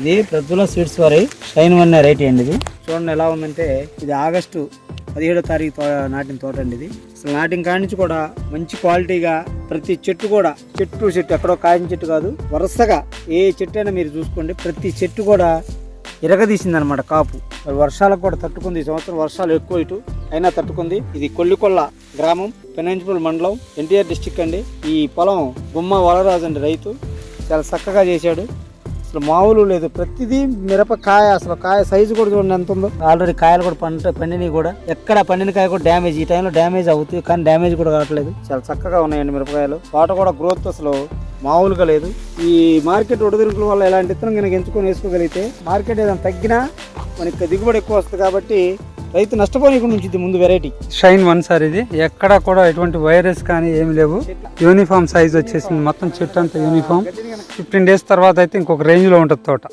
ఇది ప్రజ్వల స్వీట్స్ వారి shine one right అండి ఇది. చూడండి ఎలా ఉందంటే ఇది ఆగస్టు పదిహేడో తారీఖు తో- నాటిన తోట అండి ఇది. అసలు నాటిన కాడి నుంచి కూడా మంచి క్వాలిటీగా ప్రతి చెట్టు కూడా చెట్టు చెట్టు ఎక్కడో కాయని చెట్టు కాదు వరుసగా ఏ చెట్టు అయినా మీరు చూసుకోండి. ప్రతి చెట్టు కూడా ఇరగదీసింది అనమాట కాపు. మరి వర్షాలకు కూడా తట్టుకుంది. ఈ సంవత్సరం వర్షాలు ఎక్కువ ఇటు అయినా తట్టుకుంది. ఇది కొల్లికొల్ల గ్రామం పెనంచిపూల్ మండలం ఎన్టీఆర్ డిస్టిక్ అండి. ఈ పొలం గుమ్మ వలరాజు అండి రైతు. చాలా చక్కగా చేశాడు. అసలు మామూలు లేదు. ప్రతిదీ మిరపకాయ అసలు. కాయ సైజు కూడా చూడండి ఎంత ఉందో ఆల్రెడీ కాయలు కూడా పంట పండినవి కూడా. ఎక్కడ పండిన కాయ కూడా డ్యామేజ్ ఈ టైంలో డ్యామేజ్ అవుతుంది కానీ డ్యామేజ్ కూడా కావట్లేదు. చాలా చక్కగా ఉన్నాయండి మిరపకాయలు. తోట కూడా గ్రోత్ అసలు మామూలుగా లేదు. ఈ మార్కెట్ ఒడిదుడుకుల వల్ల ఎలాంటి విత్తనం కనుక ఎంచుకొని వేసుకోగలిగితే మార్కెట్ ఏదైనా తగ్గినా మనకి దిగుబడి ఎక్కువ వస్తుంది కాబట్టి రైతు నష్టపోనీకుండా ఉంచుద్ది ముందు వెరైటీ షైన్ వన్ సార్ ఇది. ఎక్కడ కూడా ఎటువంటి వైరస్ కానీ ఏమి లేవు. యూనిఫామ్ సైజ్ వచ్చేసింది. మొత్తం చెట్టు అంతా యూనిఫామ్ ఫిఫ్టీన్ డేస్ తర్వాత అయితే ఇంకొక రేంజ్లో ఉంటుంది తోట.